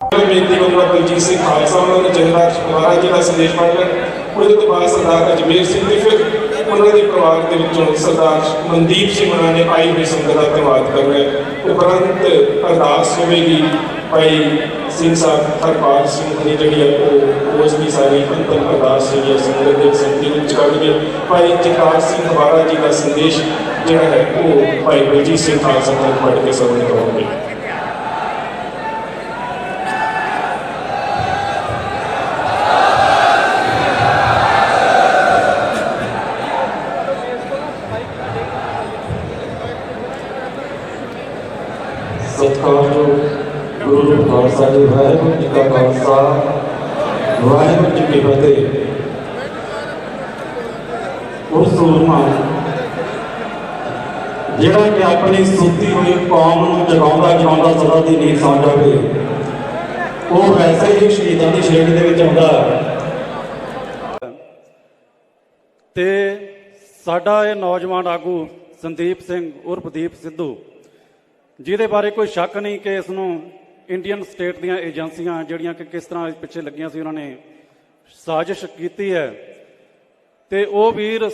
ਬੇਨਤੀ ਕਰੂੰਗਾ ਬਲਜੀਤ ਸਿੰਘ ਖਾਲਸਾ ਉਹਨਾਂ ਨੇ ਜਥੇਦਾਰ ਮਹਾਰਾਜ ਜੀ ਦਾ ਸੰਦੇਸ਼ ਪੜ੍ਹ ਲਿਆ ਉਹਦੇ ਤੋਂ ਬਾਅਦ ਸਰਦਾਰ ਅਜਮੇਰ ਸਿੰਘ ਤੇ ਫਿਰ ਉਹਨਾਂ ਦੇ ਪਰਿਵਾਰ ਦੇ ਵਿੱਚੋਂ ਸਰਦਾਰ ਮਨਦੀਪ ਸਿੰਘ ਉਹਨਾਂ ਨੇ ਆਈ ਹੋਈ ਸੰਗਤ ਦਾ ਧੰਨਵਾਦ ਕਰ ਰਿਹਾ ਉਪਰੰਤ ਅਰਦਾਸ ਹੋਵੇਗੀ ਭਾਈ ਸਿੰਘ ਸਾਹਿਬ ਹਰਪਾਲ ਸਿੰਘ ਦੀ ਜਿਹੜੀ ਹੈ ਉਹ ਉਸ ਦੀ ਸਾਰੀ ਅੰਤਮ ਅਰਦਾਸ ਜਿਹੜੀ ਹੈ ਸੰਗਤ ਦੇ ਸੰਗਤੀ ਵਿੱਚ ਕਰਨਗੇ ਭਾਈ ਜਗਤਾਰ ਸਿੰਘ ਹਵਾਰਾ ਜੀ ਦਾ ਸੰਦੇਸ਼ ਜਿਹੜਾ ਹੈ, ਉਹ ਭਾਈ ਬਲਜੀਤ ਸਿੰਘ ਖਾਲਸਾ ਨੂੰ ਪੜ੍ਹ ਕੇ ਸਭਨੇ ਕਰਵਾਉਣਗੇ ਸਤਿਕਾਰਯੋਗ ਗੁਰੂ ਵਾਹਿਗੁਰੂ ਜੀ ਕਾ ਖਾਲਸਾ, ਵਾਹਿਗੁਰੂ ਜੀ ਕੀ ਫਤਿਹ। ਉਹ ਸੂਰਮਾ ਜਿਹੜਾ ਕਿ ਆਪਣੀ ਸੁੱਤੀ ਹੋਈ ਕੌਮ ਨੂੰ ਜਗਾਉਂਦਾ ਜਗਾਉਂਦਾ ਸਦਾ ਦੀ ਨੀਂਦ ਸੌਂ ਜਾਵੇ ਉਹ ਵੈਸੇ ਹੀ ਸ਼ਹੀਦਾਂ ਦੀ ਸ਼ੇਡ ਦੇ ਵਿੱਚ ਆਉਂਦਾ ਤੇ ਸਾਡਾ ਇਹ ਨੌਜਵਾਨ ਆਗੂ ਸੰਦੀਪ ਸਿੰਘ ਉਰਫ ਦੀਪ ਸਿੱਧੂ, ਜਿਹਦੇ ਬਾਰੇ ਕੋਈ ਸ਼ੱਕ ਨਹੀਂ ਕਿ ਇਸ ਨੂੰ ਇੰਡੀਅਨ ਸਟੇਟ ਦੀਆਂ ਏਜੰਸੀਆਂ ਜਿਹੜੀਆਂ ਕਿ ਕਿਸ ਤਰ੍ਹਾਂ ਪਿੱਛੇ ਲੱਗੀਆਂ ਸੀ, ਉਹਨਾਂ ਨੇ ਸਾਜ਼ਿਸ਼ ਕੀਤੀ ਹੈ। ਤੇ ਉਹ ਵੀਰ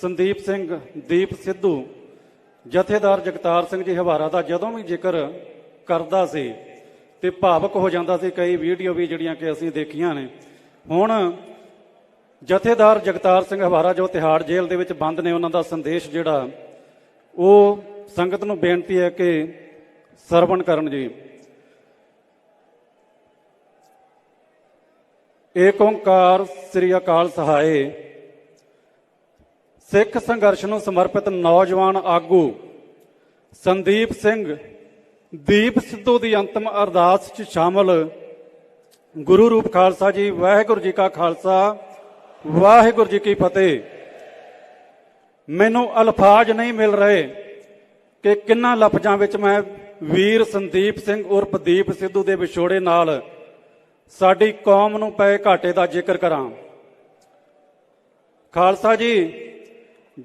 ਸੰਦੀਪ ਸਿੰਘ, ਦੀਪ ਸਿੱਧੂ, ਜਥੇਦਾਰ ਜਗਤਾਰ ਸਿੰਘ ਜੀ ਹਵਾਰਾ ਦਾ ਜਦੋਂ ਵੀ ਜ਼ਿਕਰ ਕਰਦਾ ਸੀ ਤੇ ਭਾਵਕ ਹੋ ਜਾਂਦਾ ਸੀ, ਕਈ ਵੀਡੀਓ ਵੀ ਜਿਹੜੀਆਂ ਕਿ ਅਸੀਂ ਦੇਖੀਆਂ ਨੇ। ਹੁਣ ਜਥੇਦਾਰ ਜਗਤਾਰ ਸਿੰਘ ਹਵਾਰਾ ਜੋ ਤਿਹਾੜ ਜੇਲ੍ਹ ਦੇ ਵਿੱਚ ਬੰਦ ਨੇ, ਉਹਨਾਂ ਦਾ ਸੰਦੇਸ਼ ਜਿਹੜਾ, ਉਹ ਸੰਗਤ ਨੂੰ ਬੇਨਤੀ ਹੈ ਕਿ ਸਰਵਣ ਕਰਨ ਜੀ। ਏਕ ਓੰਕਾਰ ਸ੍ਰੀ ਅਕਾਲ ਸਹਾਏ। ਸਿੱਖ ਸੰਘਰਸ਼ ਨੂੰ ਸਮਰਪਿਤ ਨੌਜਵਾਨ ਆਗੂ ਸੰਦੀਪ ਸਿੰਘ, ਦੀਪ ਸਿੱਧੂ ਦੀ ਅੰਤਮ ਅਰਦਾਸ 'ਚ ਸ਼ਾਮਲ ਗੁਰੂ ਰੂਪ ਖਾਲਸਾ ਜੀ, ਵਾਹਿਗੁਰੂ ਜੀ ਕਾ ਖਾਲਸਾ, ਵਾਹਿਗੁਰੂ ਜੀ ਕੀ ਫਤਿਹ। ਮੈਨੂੰ ਅਲਫਾਜ਼ ਨਹੀਂ ਮਿਲ ਰਹੇ ਕਿ ਕਿੰਨਾ ਲਫ਼ਜ਼ਾਂ ਵਿੱਚ ਮੈਂ ਵੀਰ ਸੰਦੀਪ ਸਿੰਘ ਉਰਫ ਦੀਪ ਸਿੱਧੂ ਦੇ ਵਿਛੋੜੇ ਨਾਲ ਸਾਡੀ ਕੌਮ ਨੂੰ ਪਏ ਘਾਟੇ ਦਾ ਜ਼ਿਕਰ ਕਰਾਂ। ਖਾਲਸਾ ਜੀ,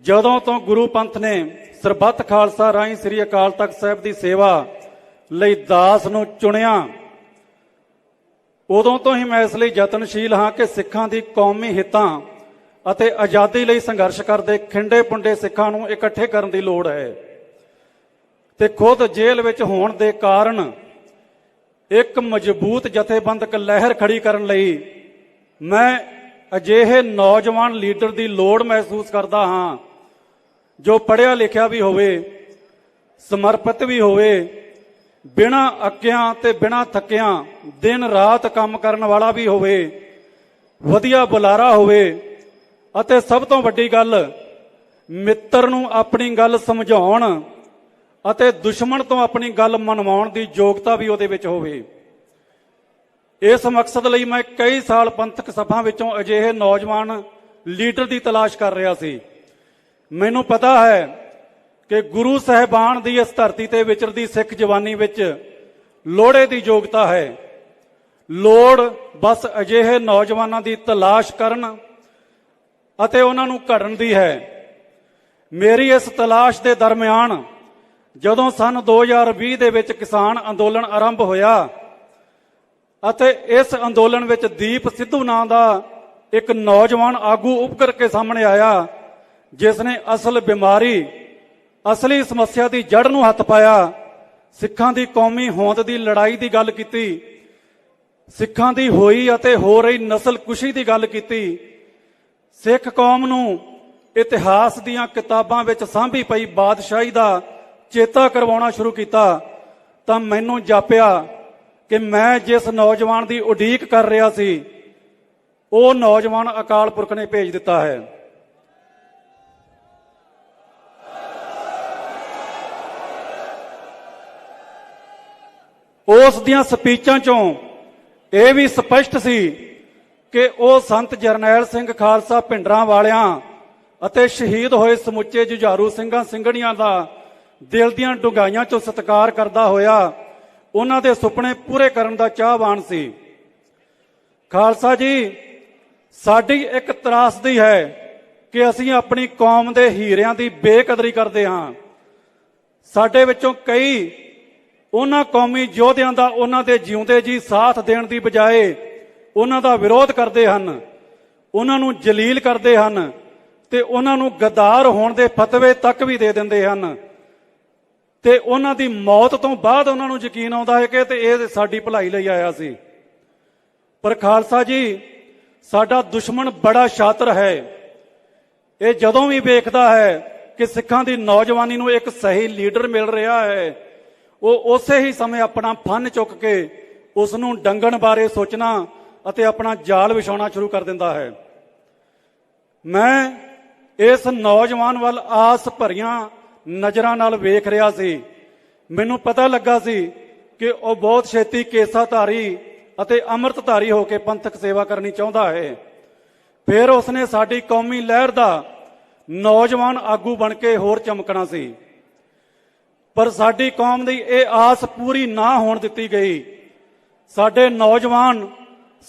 ਜਦੋਂ ਤੋਂ ਗੁਰੂ ਪੰਥ ਨੇ ਸਰਬੱਤ ਖਾਲਸਾ ਰਾਹੀਂ ਸ੍ਰੀ ਅਕਾਲ ਤਖਤ ਸਾਹਿਬ ਦੀ ਸੇਵਾ ਲਈ ਦਾਸ ਨੂੰ ਚੁਣਿਆ, ਉਦੋਂ ਤੋਂ ਹੀ ਮੈਂ ਇਸ ਲਈ ਯਤਨਸ਼ੀਲ ਹਾਂ ਕਿ ਸਿੱਖਾਂ ਦੀ ਕੌਮੀ ਹਿੱਤਾਂ ਅਤੇ ਆਜ਼ਾਦੀ ਲਈ ਸੰਘਰਸ਼ ਕਰਦੇ ਖਿੰਡੇ ਪੁੰਡੇ ਸਿੱਖਾਂ ਨੂੰ ਇਕੱਠੇ ਕਰਨ ਦੀ ਲੋੜ ਹੈ ਤੇ ਖੁਦ ਜੇਲ੍ਹ ਵਿੱਚ ਹੋਣ ਦੇ ਕਾਰਨ ਇੱਕ ਮਜ਼ਬੂਤ ਜਥੇਬੰਦਕ ਲਹਿਰ ਖੜੀ ਕਰਨ ਲਈ ਮੈਂ ਅਜਿਹੇ ਨੌਜਵਾਨ ਲੀਡਰ ਦੀ ਲੋੜ ਮਹਿਸੂਸ ਕਰਦਾ ਹਾਂ, ਜੋ ਪੜ੍ਹਿਆ ਲਿਖਿਆ ਵੀ ਹੋਵੇ, ਸਮਰਪਿਤ ਵੀ ਹੋਵੇ, ਬਿਨਾਂ ਅੱਕਿਆਂ ਤੇ ਬਿਨਾਂ ਥੱਕਿਆਂ, ਦਿਨ ਰਾਤ ਕੰਮ ਕਰਨ ਵਾਲਾ ਵੀ ਹੋਵੇ, ਵਧੀਆ ਬੁਲਾਰਾ ਹੋਵੇ, ਅਤੇ ਸਭ ਤੋਂ ਵੱਡੀ ਗੱਲ ਮਿੱਤਰ ਨੂੰ ਆਪਣੀ ਗੱਲ ਸਮਝਾਉਣ ਅਤੇ ਦੁਸ਼ਮਣ ਤੋਂ ਆਪਣੀ ਗੱਲ ਮਨਵਾਉਣ ਦੀ ਯੋਗਤਾ ਵੀ ਉਹਦੇ ਵਿੱਚ ਹੋਵੇ। ਇਸ ਮਕਸਦ ਲਈ ਮੈਂ ਕਈ ਸਾਲ ਪੰਥਕ ਸਭਾ ਵਿੱਚੋਂ ਅਜਿਹੇ ਨੌਜਵਾਨ ਲੀਡਰ ਦੀ ਤਲਾਸ਼ ਕਰ ਰਿਹਾ ਸੀ। ਮੈਨੂੰ ਪਤਾ ਹੈ ਕਿ ਗੁਰੂ ਸਾਹਿਬਾਨ ਦੀ ਇਸ ਧਰਤੀ ਤੇ ਵਿਚਰਦੀ ਸਿੱਖ ਜਵਾਨੀ ਵਿੱਚ ਲੋੜੇ ਦੀ ਯੋਗਤਾ ਹੈ। ਲੋੜ ਬਸ ਅਜਿਹੇ ਨੌਜਵਾਨਾਂ ਦੀ ਤਲਾਸ਼ ਕਰਨ ਅਤੇ ਉਹਨਾਂ ਨੂੰ ਘੜਨ ਦੀ ਹੈ। ਮੇਰੀ ਇਸ ਤਲਾਸ਼ ਦੇ ਦਰਮਿਆਨ ਜਦੋਂ ਸਨ 2020 ਦੇ ਵਿੱਚ ਕਿਸਾਨ ਅੰਦੋਲਨ ਆਰੰਭ ਹੋਇਆ ਅਤੇ ਇਸ ਅੰਦੋਲਨ ਵਿੱਚ ਦੀਪ ਸਿੱਧੂ ਨਾਂ ਦਾ ਇੱਕ ਨੌਜਵਾਨ ਆਗੂ ਉੱਭਰ ਕੇ ਸਾਹਮਣੇ ਆਇਆ, ਜਿਸ ਨੇ ਅਸਲ ਬਿਮਾਰੀ, ਅਸਲੀ ਸਮੱਸਿਆ ਦੀ ਜੜ ਨੂੰ ਹੱਥ ਪਾਇਆ, ਸਿੱਖਾਂ ਦੀ ਕੌਮੀ ਹੋਂਦ ਦੀ ਲੜਾਈ ਦੀ ਗੱਲ ਕੀਤੀ, ਸਿੱਖਾਂ ਦੀ ਹੋਈ ਅਤੇ ਹੋ ਰਹੀ ਨਸਲ ਕੁਸ਼ੀ ਦੀ ਗੱਲ ਕੀਤੀ, ਸਿੱਖ ਕੌਮ ਨੂੰ ਇਤਿਹਾਸ ਦੀਆਂ ਕਿਤਾਬਾਂ ਵਿੱਚ ਸਾਂਭੀ ਪਈ ਬਾਦਸ਼ਾਹੀ ਦਾ ਚੇਤਾ ਕਰਵਾਉਣਾ ਸ਼ੁਰੂ ਕੀਤਾ, ਤਾਂ ਮੈਨੂੰ ਜਾਪਿਆ ਕਿ ਮੈਂ ਜਿਸ ਨੌਜਵਾਨ ਦੀ ਉਡੀਕ ਕਰ ਰਿਹਾ ਸੀ, ਉਹ ਨੌਜਵਾਨ ਅਕਾਲ ਪੁਰਖ ਨੇ ਭੇਜ ਦਿੱਤਾ ਹੈ। ਉਸ ਦੀਆਂ ਸਪੀਚਾਂ ਚੋਂ ਇਹ ਵੀ ਸਪਸ਼ਟ ਸੀ ਕਿ ਉਹ ਸੰਤ ਜਰਨੈਲ ਸਿੰਘ ਖਾਲਸਾ ਪਿੰਡਰਾਂ ਵਾਲਿਆਂ ਅਤੇ ਸ਼ਹੀਦ ਹੋਏ ਸਮੁੱਚੇ ਜੁਝਾਰੂ ਸਿੰਘਾਂ ਸਿੰਘਣੀਆਂ ਦਾ ਦਿਲ ਦੀਆਂ ਡੁੰਗਾਈਆਂ ਚੋਂ ਸਤਿਕਾਰ ਕਰਦਾ ਹੋਇਆ, ਉਹਨਾਂ ਦੇ ਸੁਪਨੇ ਪੂਰੇ ਕਰਨ ਦਾ ਚਾਹਵਾਨ ਸੀ। ਖਾਲਸਾ ਜੀ, ਸਾਡੀ ਇੱਕ ਤਰਾਸਦੀ ਹੈ ਕਿ ਅਸੀਂ ਆਪਣੀ ਕੌਮ ਦੇ ਹੀਰਿਆਂ ਦੀ ਬੇਕਦਰੀ ਕਰਦੇ ਹਾਂ। ਸਾਡੇ ਵਿੱਚੋਂ ਕਈ ਉਹਨਾਂ ਕੌਮੀ ਯੋਧਿਆਂ ਦਾ ਉਹਨਾਂ ਦੇ ਜਿਉਂਦੇ ਜੀ ਸਾਥ ਦੇਣ ਦੀ ਬਜਾਏ ਉਹਨਾਂ ਦਾ ਵਿਰੋਧ ਕਰਦੇ ਹਨ, ਉਹਨਾਂ ਨੂੰ ਜਲੀਲ ਕਰਦੇ ਹਨ ਤੇ ਉਹਨਾਂ ਨੂੰ ਗਦਾਰ ਹੋਣ ਦੇ ਫਤਵੇ ਤੱਕ ਵੀ ਦੇ ਦਿੰਦੇ ਹਨ। ਤੇ ਉਹਨਾਂ ਦੀ ਮੌਤ ਤੋਂ ਬਾਅਦ ਉਹਨਾਂ ਨੂੰ ਯਕੀਨ ਆਉਂਦਾ ਹੈ ਕਿ ਤੇ ਇਹ ਸਾਡੀ ਭਲਾਈ ਲਈ ਆਇਆ ਸੀ। ਪਰ ਖਾਲਸਾ ਜੀ, ਸਾਡਾ ਦੁਸ਼ਮਣ ਬੜਾ ਸ਼ਾਤਰ ਹੈ। ਇਹ ਜਦੋਂ ਵੀ ਵੇਖਦਾ ਹੈ ਕਿ ਸਿੱਖਾਂ ਦੀ ਨੌਜਵਾਨੀ ਨੂੰ ਇੱਕ ਸਹੀ ਲੀਡਰ ਮਿਲ ਰਿਹਾ ਹੈ, ਉਹ ਉਸੇ ਹੀ ਸਮੇਂ ਆਪਣਾ ਫਨ ਚੁੱਕ ਕੇ ਉਸ ਨੂੰ ਡੰਗਣ ਬਾਰੇ ਸੋਚਣਾ ਅਤੇ ਆਪਣਾ ਜਾਲ ਵਿਛਾਉਣਾ ਸ਼ੁਰੂ ਕਰ ਦਿੰਦਾ ਹੈ। ਮੈਂ ਇਸ ਨੌਜਵਾਨ ਵੱਲ ਆਸ ਭਰੀਆਂ ਨਜ਼ਰਾਂ ਨਾਲ ਵੇਖ ਰਿਹਾ ਸੀ। ਮੈਨੂੰ ਪਤਾ ਲੱਗਾ ਸੀ ਕਿ ਉਹ ਬਹੁਤ ਛੇਤੀ ਕੇਸਾਧਾਰੀ ਅਤੇ ਅੰਮ੍ਰਿਤਧਾਰੀ ਹੋ ਕੇ ਪੰਥਕ ਸੇਵਾ ਕਰਨੀ ਚਾਹੁੰਦਾ ਹੈ। ਫਿਰ ਉਸਨੇ ਸਾਡੀ ਕੌਮੀ ਲਹਿਰ ਦਾ ਨੌਜਵਾਨ ਆਗੂ ਬਣ ਕੇ ਹੋਰ ਚਮਕਣਾ ਸੀ। ਪਰ ਸਾਡੀ ਕੌਮ ਦੀ ਇਹ ਆਸ ਪੂਰੀ ਨਾ ਹੋਣ ਦਿੱਤੀ ਗਈ। ਸਾਡੇ ਨੌਜਵਾਨ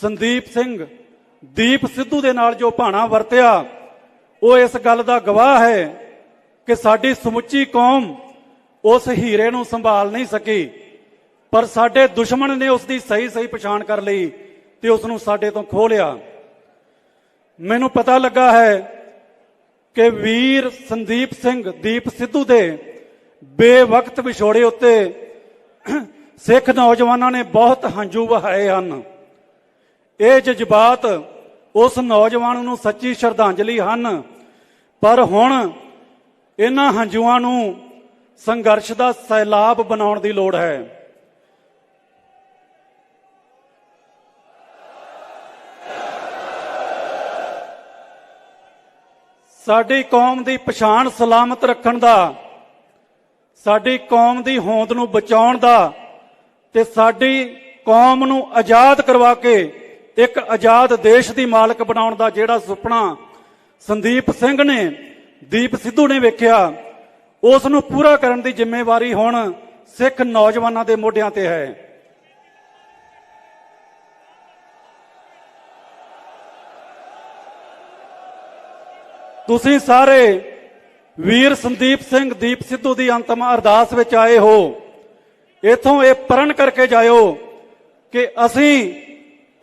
ਸੰਦੀਪ ਸਿੰਘ, ਦੀਪ ਸਿੱਧੂ ਦੇ ਨਾਲ ਜੋ ਭਾਣਾ ਵਰਤਿਆ, ਉਹ ਇਸ ਗੱਲ ਦਾ ਗਵਾਹ ਹੈ ਕਿ ਸਾਡੀ ਸਮੁੱਚੀ ਕੌਮ ਉਸ ਹੀਰੇ ਨੂੰ ਸੰਭਾਲ ਨਹੀਂ ਸਕੀ, ਪਰ ਸਾਡੇ ਦੁਸ਼ਮਣ ਨੇ ਉਸ ਦੀ ਸਹੀ ਸਹੀ ਪਛਾਣ ਕਰ ਲਈ ਤੇ ਉਸ ਨੂੰ ਸਾਡੇ ਤੋਂ ਖੋਹ ਲਿਆ। ਮੈਨੂੰ ਪਤਾ ਲੱਗਾ ਹੈ ਕਿ ਵੀਰ ਸੰਦੀਪ ਸਿੰਘ ਦੀਪ ਸਿੱਧੂ ਦੇ ਬੇਵਕਤ ਵਿਛੋੜੇ ਉੱਤੇ ਸਿੱਖ ਨੌਜਵਾਨਾਂ ਨੇ ਬਹੁਤ ਹੰਝੂ ਵਹਾਏ ਹਨ। ਇਹ ਜਜ਼ਬਾਤ ਉਸ ਨੌਜਵਾਨ ਨੂੰ ਸੱਚੀ ਸ਼ਰਧਾਂਜਲੀ ਹਨ, ਪਰ ਹੁਣ ਇਹਨਾਂ ਹੰਝੂਆਂ ਨੂੰ ਸੰਘਰਸ਼ ਦਾ ਸੈਲਾਬ ਬਣਾਉਣ ਦੀ ਲੋੜ ਹੈ। ਸਾਡੀ ਕੌਮ ਦੀ ਪਛਾਣ ਸਲਾਮਤ ਰੱਖਣ ਦਾ, ਸਾਡੀ ਕੌਮ ਦੀ ਹੋਂਦ ਨੂੰ ਬਚਾਉਣ ਦਾ ਤੇ ਸਾਡੀ ਕੌਮ ਨੂੰ ਆਜ਼ਾਦ ਕਰਵਾ ਕੇ ਇੱਕ ਆਜ਼ਾਦ ਦੇਸ਼ ਦੀ ਮਾਲਕ ਬਣਾਉਣ ਦਾ ਜਿਹੜਾ ਸੁਪਨਾ ਸੰਦੀਪ ਸਿੰਘ ਨੇ ਦੀਪ ਸਿੱਧੂ ਨੇ ਵੇਖਿਆ, ਉਸ ਨੂੰ ਪੂਰਾ ਕਰਨ ਦੀ ਜ਼ਿੰਮੇਵਾਰੀ ਹੁਣ ਸਿੱਖ ਨੌਜਵਾਨਾਂ ਦੇ ਮੋਢਿਆਂ ਤੇ ਹੈ। ਤੁਸੀਂ ਸਾਰੇ ਵੀਰ ਸੰਦੀਪ ਸਿੰਘ, ਦੀਪ ਸਿੱਧੂ ਦੀ ਅੰਤਮ ਅਰਦਾਸ ਵਿੱਚ ਆਏ ਹੋ। ਇਥੋਂ ਇਹ ਪ੍ਰਣ ਕਰਕੇ ਜਾਇਓ ਕਿ ਅਸੀਂ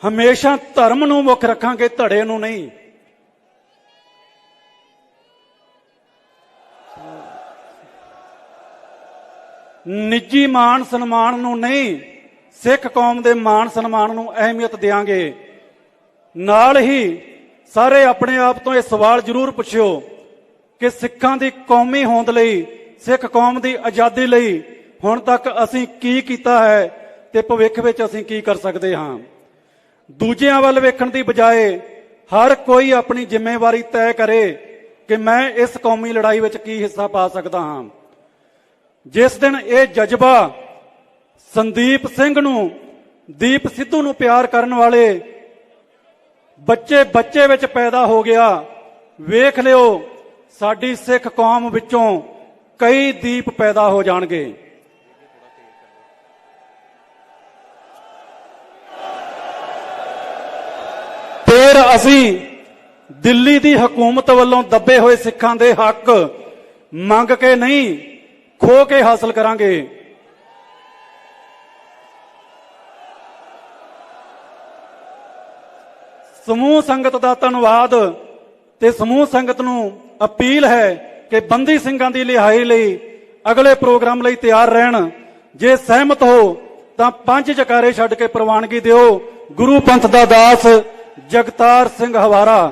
ਹਮੇਸ਼ਾ ਧਰਮ ਨੂੰ ਮੁੱਖ ਰੱਖਾਂਗੇ, ਧੜੇ ਨੂੰ ਨਹੀਂ। ਨਿੱਜੀ ਮਾਣ ਸਨਮਾਨ ਨੂੰ ਨਹੀਂ, ਸਿੱਖ ਕੌਮ ਦੇ ਮਾਣ ਸਨਮਾਨ ਨੂੰ ਅਹਿਮੀਅਤ ਦੇਵਾਂਗੇ ਨਾਲ ਹੀ ਸਾਰੇ ਆਪਣੇ ਆਪ ਤੋਂ ਇਹ ਸਵਾਲ ਜ਼ਰੂਰ ਪੁੱਛਿਓ ਕਿ ਸਿੱਖਾਂ ਦੀ ਕੌਮੀ ਹੋਂਦ ਲਈ, ਸਿੱਖ ਕੌਮ ਦੀ ਆਜ਼ਾਦੀ ਲਈ ਹੁਣ ਤੱਕ ਅਸੀਂ ਕੀ ਕੀਤਾ ਹੈ ਤੇ ਭਵਿੱਖ ਵਿੱਚ ਅਸੀਂ ਕੀ ਕਰ ਸਕਦੇ ਹਾਂ। ਦੂਜਿਆਂ ਵੱਲ ਵੇਖਣ ਦੀ ਬਜਾਏ ਹਰ ਕੋਈ ਆਪਣੀ ਜ਼ਿੰਮੇਵਾਰੀ ਤੈਅ ਕਰੇ ਕਿ ਮੈਂ ਇਸ ਕੌਮੀ ਲੜਾਈ ਵਿੱਚ ਕੀ ਹਿੱਸਾ ਪਾ ਸਕਦਾ ਹਾਂ। ਜਿਸ ਦਿਨ ਇਹ ਜਜ਼ਬਾ ਸੰਦੀਪ ਸਿੰਘ ਨੂੰ, ਦੀਪ ਸਿੱਧੂ ਨੂੰ ਪਿਆਰ ਕਰਨ ਵਾਲੇ ਬੱਚੇ ਬੱਚੇ ਵਿੱਚ ਪੈਦਾ ਹੋ ਗਿਆ, ਵੇਖ ਲਿਓ, ਸਾਡੀ ਸਿੱਖ ਕੌਮ ਵਿੱਚੋਂ ਕਈ ਦੀਪ ਪੈਦਾ ਹੋ ਜਾਣਗੇ। ਫਿਰ ਅਸੀਂ ਦਿੱਲੀ ਦੀ ਹਕੂਮਤ ਵੱਲੋਂ ਦੱਬੇ ਹੋਏ ਸਿੱਖਾਂ ਦੇ ਹੱਕ ਮੰਗ ਕੇ ਨਹੀਂ ਖੋ ਕੇ ਹਾਸਲ ਕਰਾਂਗੇ। ਸਮੂਹ ਸੰਗਤ ਦਾ ਧੰਨਵਾਦ ਤੇ ਸਮੂਹ ਸੰਗਤ ਨੂੰ ਅਪੀਲ ਹੈ ਕਿ ਬੰਦੀ ਸਿੰਘਾਂ ਦੀ ਲਿਹਾਈ ਲਈ ਅਗਲੇ ਪ੍ਰੋਗਰਾਮ ਲਈ ਤਿਆਰ ਰਹਿਣ। ਜੇ ਸਹਿਮਤ ਹੋ, ਤਾਂ ਪੰਜ ਜਕਾਰੇ ਛੱਡ ਕੇ ਪ੍ਰਵਾਨਗੀ ਦਿਓ। ਗੁਰੂ ਪੰਥ ਦਾ ਦਾਸ ਜਗਤਾਰ ਸਿੰਘ ਹਵਾਰਾ।